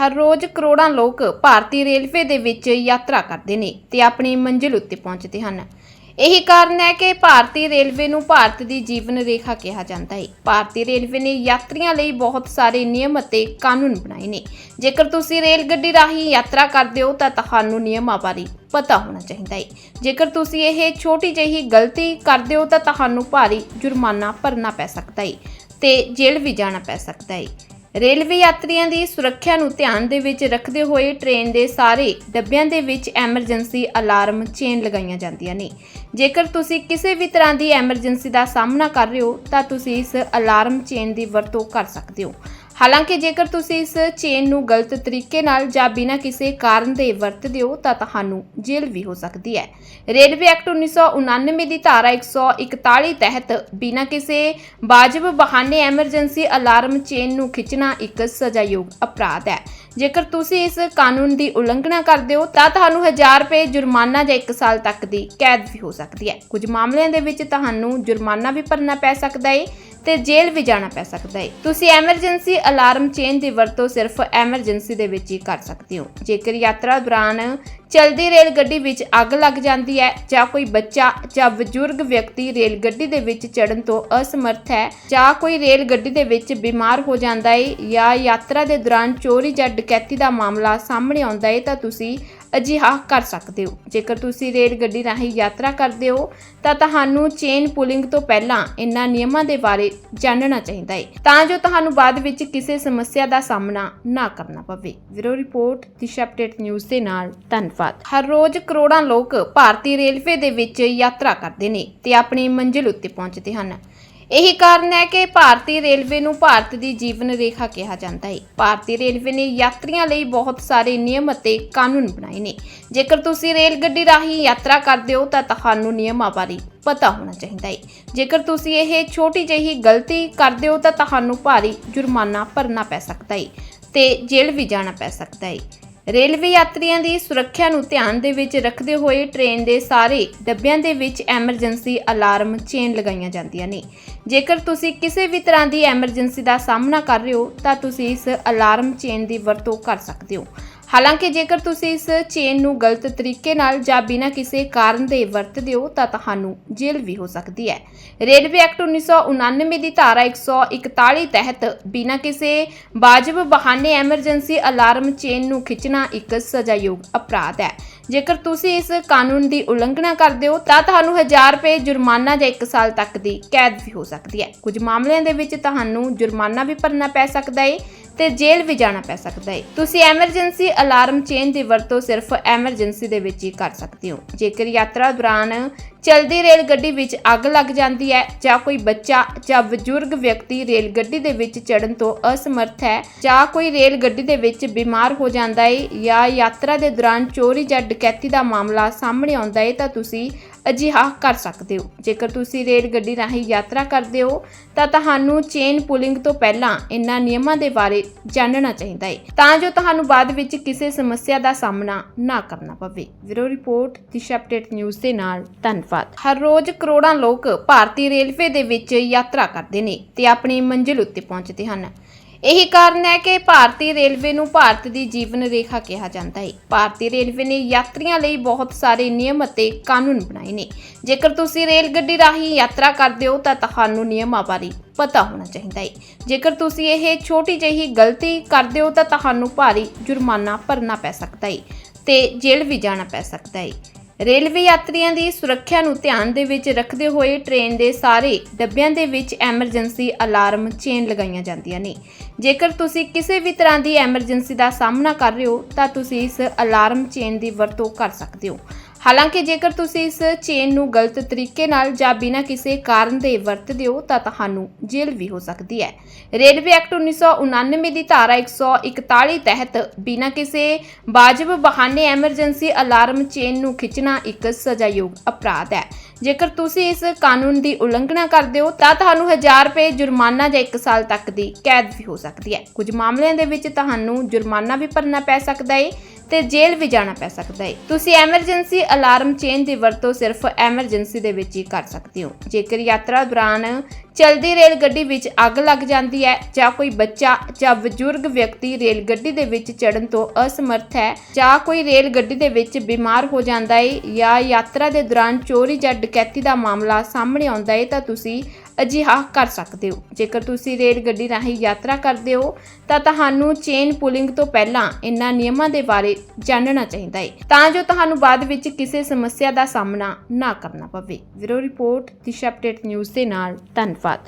ਹਰ ਰੋਜ਼ ਕਰੋੜਾਂ ਲੋਕ ਭਾਰਤੀ ਰੇਲਵੇ ਦੇ ਵਿੱਚ ਯਾਤਰਾ ਕਰਦੇ ਨੇ ਤੇ ਆਪਣੀ ਮੰਜ਼ਿਲ ਉੱਤੇ ਪਹੁੰਚਦੇ ਹਨ। ਇਹੀ ਕਾਰਨ ਹੈ ਕਿ ਭਾਰਤੀ ਰੇਲਵੇ ਨੂੰ ਭਾਰਤ ਦੀ ਜੀਵਨ ਰੇਖਾ ਕਿਹਾ ਜਾਂਦਾ ਹੈ। ਭਾਰਤੀ ਰੇਲਵੇ ਨੇ ਯਾਤਰੀਆਂ ਲਈ ਬਹੁਤ ਸਾਰੇ ਨਿਯਮ ਅਤੇ ਕਾਨੂੰਨ ਬਣਾਏ ਨੇ। ਜੇਕਰ ਤੁਸੀਂ ਰੇਲ ਗੱਡੀ ਰਾਹੀਂ ਯਾਤਰਾ ਕਰਦੇ ਹੋ ਤਾਂ ਤੁਹਾਨੂੰ ਨਿਯਮਾਂ ਬਾਰੇ ਪਤਾ ਹੋਣਾ ਚਾਹੀਦਾ ਹੈ। ਜੇਕਰ ਤੁਸੀਂ ਇਹ ਛੋਟੀ ਜਿਹੀ ਗਲਤੀ ਕਰਦੇ ਹੋ ਤਾਂ ਤੁਹਾਨੂੰ ਭਾਰੀ ਜੁਰਮਾਨਾ ਭਰਨਾ ਪੈ ਸਕਦਾ ਹੈ ਤੇ ਜੇਲ੍ਹ ਵੀ ਜਾਣਾ ਪੈ ਸਕਦਾ ਹੈ। ਰੇਲਵੇ ਯਾਤਰੀਆਂ ਦੀ ਸੁਰੱਖਿਆ ਨੂੰ ਧਿਆਨ ਦੇ ਵਿੱਚ ਰੱਖਦੇ ਹੋਏ ਟ੍ਰੇਨ ਦੇ ਸਾਰੇ ਡੱਬਿਆਂ ਦੇ ਵਿੱਚ ਐਮਰਜੈਂਸੀ ਅਲਾਰਮ ਚੇਨ ਲਗਾਈਆਂ ਜਾਂਦੀਆਂ ਨੇ। ਜੇਕਰ ਤੁਸੀਂ ਕਿਸੇ ਵੀ ਤਰ੍ਹਾਂ ਦੀ ਐਮਰਜੈਂਸੀ ਦਾ ਸਾਹਮਣਾ ਕਰ ਰਹੇ ਹੋ, ਤਾਂ ਤੁਸੀਂ ਇਸ ਅਲਾਰਮ ਚੇਨ ਦੀ ਵਰਤੋਂ ਕਰ ਸਕਦੇ ਹੋ। ਹਾਲਾਂਕਿ ਜੇਕਰ ਤੁਸੀਂ ਇਸ ਚੇਨ ਨੂੰ ਗਲਤ ਤਰੀਕੇ ਨਾਲ ਜਾਂ ਬਿਨਾਂ ਕਿਸੇ ਕਾਰਨ ਦੇ ਵਰਤਦੇ ਹੋ ਤਾਂ ਤੁਹਾਨੂੰ ਜੇਲ੍ਹ ਵੀ ਹੋ ਸਕਦੀ ਹੈ। ਰੇਲਵੇ ਐਕਟ 1999 ਦੀ ਧਾਰਾ 141 ਤਹਿਤ ਬਿਨਾਂ ਕਿਸੇ ਵਾਜਬ ਬਹਾਨੇ ਐਮਰਜੈਂਸੀ ਅਲਾਰਮ ਚੇਨ ਨੂੰ ਖਿੱਚਣਾ ਇੱਕ ਸਜ਼ਾਯੋਗ ਅਪਰਾਧ ਹੈ। ਜੇਕਰ ਤੁਸੀਂ ਇਸ ਕਾਨੂੰਨ ਦੀ ਉਲੰਘਣਾ ਕਰਦੇ ਹੋ, ਤਾਂ ਤੁਹਾਨੂੰ 1000 ਰੁਪਏ ਜੁਰਮਾਨਾ ਜਾਂ 1 ਸਾਲ ਤੱਕ ਦੀ ਕੈਦ ਵੀ ਹੋ ਸਕਦੀ ਹੈ। ਕੁਝ ਮਾਮਲਿਆਂ ਦੇ ਵਿੱਚ ਤੁਹਾਨੂੰ ਜੁਰਮਾਨਾ ਵੀ ਭਰਨਾ ਪੈ ਸਕਦਾ ਹੈ ਤੇ ਜੇਲ੍ਹ ਵੀ ਜਾਣਾ ਪੈ ਸਕਦਾ ਹੈ ਤੁਸੀਂ ਐਮਰਜੈਂਸੀ ਅਲਾਰਮ ਚੇਨ ਦੀ ਵਰਤੋਂ ਸਿਰਫ ਐਮਰਜੈਂਸੀ ਦੇ ਵਿੱਚ ਹੀ ਕਰ ਸਕਦੇ ਹੋ। ਜੇਕਰ ਯਾਤਰਾ ਦੌਰਾਨ ਚਲਦੀ ਰੇਲ ਗੱਡੀ ਵਿੱਚ ਅੱਗ ਲੱਗ ਜਾਂਦੀ ਹੈ ਜਾਂ ਕੋਈ ਬੱਚਾ ਜਾਂ ਬਜ਼ੁਰਗ ਵਿਅਕਤੀ ਰੇਲ ਗੱਡੀ ਦੇ ਵਿੱਚ ਚੜਨ ਤੋਂ ਅਸਮਰਥ ਹੈ ਜਾਂ ਕੋਈ ਰੇਲ ਗੱਡੀ ਦੇ ਵਿੱਚ ਬਿਮਾਰ ਹੋ ਜਾਂਦਾ ਹੈ ਜਾਂ ਯਾਤਰਾ ਦੇ ਦੌਰਾਨ ਚੋਰੀ ਜਾਂ ਡਕੈਤੀ ਦਾ ਮਾਮਲਾ ਸਾਹਮਣੇ ਆਉਂਦਾ ਹੈ ਤਾਂ ਤੁਸੀਂ ਅਜਿਹਾ ਕਰ ਸਕਦੇ ਹੋ। ਜੇਕਰ ਤੁਸੀਂ ਰੇਲ ਗੱਡੀ ਰਾਹੀਂ ਯਾਤਰਾ ਕਰਦੇ ਹੋ ਤਾਂ ਤੁਹਾਨੂੰ ਚੇਨ ਪੁਲਿੰਗ ਤੋਂ ਪਹਿਲਾਂ ਇਹਨਾਂ ਨਿਯਮਾਂ ਦੇ ਬਾਰੇ ਜਾਣਨਾ ਚਾਹੀਦਾ ਹੈ। ਤਾਂ ਜੋ ਤੁਹਾਨੂੰ ਬਾਅਦ ਵਿੱਚ ਕਿਸੇ ਸਮੱਸਿਆ ਦਾ ਸਾਹਮਣਾ ਨਾ ਕਰਨਾ ਪਵੇ। ਵੀਰੋ ਰਿਪੋਰਟ, ਦਿਸ਼ਾ ਅਪਡੇਟ ਨਿਊਜ਼ ਦੇ ਨਾਲ। ਧੰਨਵਾਦ। ਬਾਅਦ ਹਰ ਰੋਜ਼ ਕਰੋੜਾਂ ਲੋਕ ਭਾਰਤੀ ਰੇਲਵੇ ਦੇ ਵਿੱਚ ਯਾਤਰਾ ਕਰਦੇ ਨੇ ਤੇ ਆਪਣੀ ਮੰਜ਼ਿਲ ਉੱਤੇ ਪਹੁੰਚਦੇ ਹਨ। ਇਹੀ ਕਾਰਨ ਹੈ ਕਿ ਭਾਰਤੀ ਰੇਲਵੇ ਨੂੰ ਭਾਰਤ ਦੀ ਜੀਵਨ ਰੇਖਾ ਕਿਹਾ ਜਾਂਦਾ ਹੈ। ਭਾਰਤੀ ਰੇਲਵੇ ਨੇ ਯਾਤਰੀਆਂ ਲਈ ਬਹੁਤ ਸਾਰੇ ਨਿਯਮ ਅਤੇ ਕਾਨੂੰਨ ਬਣਾਏ ਨੇ। ਜੇਕਰ ਤੁਸੀਂ ਰੇਲ ਗੱਡੀ ਰਾਹੀਂ ਯਾਤਰਾ ਕਰਦੇ ਹੋ ਤਾਂ ਤੁਹਾਨੂੰ ਨਿਯਮਾਂ ਬਾਰੇ ਪਤਾ ਹੋਣਾ ਚਾਹੀਦਾ ਹੈ। ਜੇਕਰ ਤੁਸੀਂ ਇਹ ਛੋਟੀ ਜਿਹੀ ਗਲਤੀ ਕਰਦੇ ਹੋ ਤਾਂ ਤੁਹਾਨੂੰ ਭਾਰੀ ਜੁਰਮਾਨਾ ਭਰਨਾ ਪੈ ਸਕਦਾ ਹੈ ਤੇ ਜੇਲ੍ਹ ਵੀ ਜਾਣਾ ਪੈ ਸਕਦਾ ਹੈ। ਰੇਲਵੇ ਯਾਤਰੀਆਂ ਦੀ ਸੁਰੱਖਿਆ ਨੂੰ ਧਿਆਨ ਦੇ ਵਿੱਚ ਰੱਖਦੇ ਹੋਏ ਟ੍ਰੇਨ ਦੇ ਸਾਰੇ ਡੱਬਿਆਂ ਦੇ ਵਿੱਚ ਐਮਰਜੈਂਸੀ ਅਲਾਰਮ ਚੇਨ ਲਗਾਈਆਂ ਜਾਂਦੀਆਂ ਨੇ। ਜੇਕਰ ਤੁਸੀਂ ਕਿਸੇ ਵੀ ਤਰ੍ਹਾਂ ਦੀ ਐਮਰਜੈਂਸੀ ਦਾ ਸਾਹਮਣਾ ਕਰ ਰਹੇ ਹੋ, ਤਾਂ ਤੁਸੀਂ ਇਸ ਅਲਾਰਮ ਚੇਨ ਦੀ ਵਰਤੋਂ ਕਰ ਸਕਦੇ ਹੋ। ਹਾਲਾਂਕਿ ਜੇਕਰ ਤੁਸੀਂ ਇਸ ਚੇਨ ਨੂੰ ਗਲਤ ਤਰੀਕੇ ਨਾਲ ਜਾਂ ਬਿਨਾਂ ਕਿਸੇ ਕਾਰਨ ਦੇ ਵਰਤਦੇ ਹੋ ਤਾਂ ਤੁਹਾਨੂੰ ਜੇਲ੍ਹ ਵੀ ਹੋ ਸਕਦੀ ਹੈ। ਰੇਲਵੇ ਐਕਟ 1999 ਦੀ ਧਾਰਾ 141 ਤਹਿਤ ਬਿਨਾਂ ਕਿਸੇ ਵਾਜਬ ਬਹਾਨੇ ਐਮਰਜੈਂਸੀ ਅਲਾਰਮ ਚੇਨ ਨੂੰ ਖਿੱਚਣਾ ਇੱਕ ਸਜ਼ਾਯੋਗ ਅਪਰਾਧ ਹੈ। ਜੇਕਰ ਤੁਸੀਂ ਇਸ ਕਾਨੂੰਨ ਦੀ ਉਲੰਘਣਾ ਕਰਦੇ ਹੋ, ਤਾਂ ਤੁਹਾਨੂੰ 1000 ਰੁਪਏ ਜੁਰਮਾਨਾ ਜਾਂ 1 ਸਾਲ ਤੱਕ ਦੀ ਕੈਦ ਵੀ ਹੋ ਸਕਦੀ ਹੈ। ਕੁਝ ਮਾਮਲਿਆਂ ਦੇ ਵਿੱਚ ਤੁਹਾਨੂੰ ਜੁਰਮਾਨਾ ਵੀ ਭਰਨਾ ਪੈ ਸਕਦਾ ਹੈ ਤੇ ਜੇਲ੍ਹ ਵੀ ਜਾਣਾ ਪੈ ਸਕਦਾ ਹੈ ਤੁਸੀਂ ਐਮਰਜੈਂਸੀ ਅਲਾਰਮ ਚੇਨ ਦੀ ਵਰਤੋਂ ਸਿਰਫ ਐਮਰਜੈਂਸੀ ਦੇ ਵਿੱਚ ਹੀ ਕਰ ਸਕਦੇ ਹੋ। ਜੇਕਰ ਯਾਤਰਾ ਦੌਰਾਨ ਚਲਦੀ ਰੇਲ ਗੱਡੀ ਵਿੱਚ ਅੱਗ ਲੱਗ ਜਾਂਦੀ ਹੈ ਜਾਂ ਕੋਈ ਬੱਚਾ ਜਾਂ ਬਜ਼ੁਰਗ ਵਿਅਕਤੀ ਰੇਲ ਗੱਡੀ ਦੇ ਵਿੱਚ ਚੜਨ ਤੋਂ ਅਸਮਰਥ ਹੈ ਜਾਂ ਕੋਈ ਰੇਲ ਗੱਡੀ ਦੇ ਵਿੱਚ ਬਿਮਾਰ ਹੋ ਜਾਂਦਾ ਹੈ ਜਾਂ ਯਾਤਰਾ ਦੇ ਦੌਰਾਨ ਚੋਰੀ ਜਾਂ ਡਕੈਤੀ ਦਾ ਮਾਮਲਾ ਸਾਹਮਣੇ ਆਉਂਦਾ ਹੈ ਤਾਂ ਤੁਸੀਂ ਅਜਿਹਾ ਕਰ ਸਕਦੇ ਹੋ। ਜੇਕਰ ਤੁਸੀਂ ਰੇਲ ਗੱਡੀ ਰਾਹੀਂ ਯਾਤਰਾ ਕਰਦੇ ਹੋ, ਤਾਂ ਤੁਹਾਨੂੰ ਚੇਨ ਪੁਲਿੰਗ ਤੋਂ ਪਹਿਲਾਂ ਇਹਨਾਂ ਨਿਯਮਾਂ ਦੇ ਬਾਰੇ ਜਾਣਨਾ ਚਾਹੀਦਾ ਹੈ। ਤਾਂ ਜੋ ਤੁਹਾਨੂੰ ਬਾਅਦ ਵਿੱਚ ਕਿਸੇ ਸਮੱਸਿਆ ਦਾ ਸਾਹਮਣਾ ਨਾ ਕਰਨਾ ਪਵੇ। ਵੀਰੋ ਰਿਪੋਰਟ, ਦਿਸ਼ਾ ਅਪਡੇਟ ਨਿਊਜ਼ ਦੇ ਨਾਲ। ਧੰਨਵਾਦ। ਹਰ ਰੋਜ਼ ਕਰੋੜਾਂ ਲੋਕ ਭਾਰਤੀ ਰੇਲਵੇ ਦੇ ਵਿੱਚ ਯਾਤਰਾ ਕਰਦੇ ਨੇ ਤੇ ਆਪਣੀ ਮੰਜ਼ਿਲ ਉੱਤੇ ਪਹੁੰਚਦੇ ਹਨ। ਇਹੀ ਕਾਰਨ ਹੈ ਕਿ ਭਾਰਤੀ ਰੇਲਵੇ ਨੂੰ ਭਾਰਤ ਦੀ ਜੀਵਨ ਰੇਖਾ ਕਿਹਾ ਜਾਂਦਾ ਹੈ। ਭਾਰਤੀ ਰੇਲਵੇ ਨੇ ਯਾਤਰੀਆਂ ਲਈ ਬਹੁਤ ਸਾਰੇ ਨਿਯਮ ਅਤੇ ਕਾਨੂੰਨ ਬਣਾਏ ਨੇ। ਜੇਕਰ ਤੁਸੀਂ ਰੇਲ ਗੱਡੀ ਰਾਹੀਂ ਯਾਤਰਾ ਕਰਦੇ ਹੋ ਤਾਂ ਤੁਹਾਨੂੰ ਨਿਯਮਾਂ ਬਾਰੇ ਪਤਾ ਹੋਣਾ ਚਾਹੀਦਾ ਹੈ। ਜੇਕਰ ਤੁਸੀਂ ਇਹ ਛੋਟੀ ਜਿਹੀ ਗਲਤੀ ਕਰਦੇ ਹੋ ਤਾਂ ਤੁਹਾਨੂੰ ਭਾਰੀ ਜੁਰਮਾਨਾ ਭਰਨਾ ਪੈ ਸਕਦਾ ਹੈ ਤੇ ਜੇਲ੍ਹ ਵੀ ਜਾਣਾ ਪੈ ਸਕਦਾ ਹੈ। ਰੇਲਵੇ ਯਾਤਰੀਆਂ ਦੀ ਸੁਰੱਖਿਆ ਨੂੰ ਧਿਆਨ ਦੇ ਵਿੱਚ ਰੱਖਦੇ ਹੋਏ ਟ੍ਰੇਨ ਦੇ ਸਾਰੇ ਡੱਬਿਆਂ ਦੇ ਵਿੱਚ ਐਮਰਜੈਂਸੀ ਅਲਾਰਮ ਚੇਨ ਲਗਾਈਆਂ ਜਾਂਦੀਆਂ ਨੇ। ਜੇਕਰ ਤੁਸੀਂ ਕਿਸੇ ਵੀ ਤਰ੍ਹਾਂ ਦੀ ਐਮਰਜੈਂਸੀ ਦਾ ਸਾਹਮਣਾ ਕਰ ਰਹੇ ਹੋ, ਤਾਂ ਤੁਸੀਂ ਇਸ ਅਲਾਰਮ ਚੇਨ ਦੀ ਵਰਤੋਂ ਕਰ ਸਕਦੇ ਹੋ। ਹਾਲਾਂਕਿ ਜੇਕਰ ਤੁਸੀਂ ਇਸ ਚੇਨ ਨੂੰ ਗਲਤ ਤਰੀਕੇ ਨਾਲ ਜਾਂ ਬਿਨਾਂ ਕਿਸੇ ਕਾਰਨ ਦੇ ਵਰਤਦੇ ਹੋ, ਤਾਂ ਤੁਹਾਨੂੰ ਜੇਲ੍ਹ ਵੀ ਹੋ ਸਕਦੀ ਹੈ। ਰੇਲਵੇ ਐਕਟ 1999 ਦੀ ਧਾਰਾ 141 ਤਹਿਤ ਬਿਨਾਂ ਕਿਸੇ ਵਾਜਬ ਬਹਾਨੇ ਐਮਰਜੈਂਸੀ ਅਲਾਰਮ ਚੇਨ ਨੂੰ ਖਿੱਚਣਾ ਇੱਕ ਸਜ਼ਾਯੋਗ ਅਪਰਾਧ ਹੈ। ਜੇਕਰ ਤੁਸੀਂ ਇਸ ਕਾਨੂੰਨ ਦੀ ਉਲੰਘਣਾ ਕਰਦੇ ਹੋ, ਤਾਂ ਤੁਹਾਨੂੰ 1000 ਰੁਪਏ ਜੁਰਮਾਨਾ ਜਾਂ 1 ਸਾਲ ਤੱਕ ਦੀ ਕੈਦ ਵੀ ਹੋ ਸਕਦੀ ਹੈ। ਕੁਝ ਮਾਮਲਿਆਂ ਦੇ ਵਿੱਚ ਤੁਹਾਨੂੰ ਜੁਰਮਾਨਾ ਵੀ ਭਰਨਾ ਪੈ ਸਕਦਾ ਹੈ ਤੇ ਜੇਲ੍ਹ ਵੀ ਜਾਣਾ ਪੈ ਸਕਦਾ ਹੈ ਤੁਸੀਂ ਐਮਰਜੈਂਸੀ ਅਲਾਰਮ ਚੇਨ ਦੀ ਵਰਤੋਂ ਸਿਰਫ ਐਮਰਜੈਂਸੀ ਦੇ ਵਿੱਚ ਹੀ ਕਰ ਸਕਦੇ ਹੋ। ਜੇਕਰ ਯਾਤਰਾ ਦੌਰਾਨ ਚਲਦੀ ਰੇਲ ਗੱਡੀ ਵਿੱਚ ਅੱਗ ਲੱਗ ਜਾਂਦੀ ਹੈ ਜਾਂ ਕੋਈ ਬੱਚਾ ਜਾਂ ਬਜ਼ੁਰਗ ਵਿਅਕਤੀ ਰੇਲ ਗੱਡੀ ਦੇ ਵਿੱਚ ਚੜਨ ਤੋਂ ਅਸਮਰਥ ਹੈ ਜਾਂ ਕੋਈ ਰੇਲ ਗੱਡੀ ਦੇ ਵਿੱਚ ਬਿਮਾਰ ਹੋ ਜਾਂਦਾ ਹੈ ਜਾਂ ਯਾਤਰਾ ਦੇ ਦੌਰਾਨ ਚੋਰੀ ਜਾਂ ਡਕੈਤੀ ਦਾ ਮਾਮਲਾ ਸਾਹਮਣੇ ਆਉਂਦਾ ਹੈ ਤਾਂ ਤੁਸੀਂ ਅਜਿਹਾ ਕਰ ਸਕਦੇ ਹੋ। ਜੇਕਰ ਤੁਸੀਂ ਰੇਲ ਗੱਡੀ ਰਾਹੀਂ ਯਾਤਰਾ ਕਰਦੇ ਹੋ, ਤਾਂ ਤੁਹਾਨੂੰ ਚੇਨ ਪੁਲਿੰਗ ਤੋਂ ਪਹਿਲਾਂ ਇਹਨਾਂ ਨਿਯਮਾਂ ਦੇ ਬਾਰੇ ਜਾਣਨਾ ਚਾਹੀਦਾ ਹੈ। ਤਾਂ ਜੋ ਤੁਹਾਨੂੰ ਬਾਅਦ ਵਿੱਚ ਕਿਸੇ ਸਮੱਸਿਆ ਦਾ ਸਾਹਮਣਾ ਨਾ ਕਰਨਾ ਪਵੇ। ਵੀਰੋ ਰਿਪੋਰਟ, ਦਿਸ਼ਾ ਅਪਡੇਟ ਨਿਊਜ਼ ਦੇ ਨਾਲ। ਧੰਨਵਾਦ।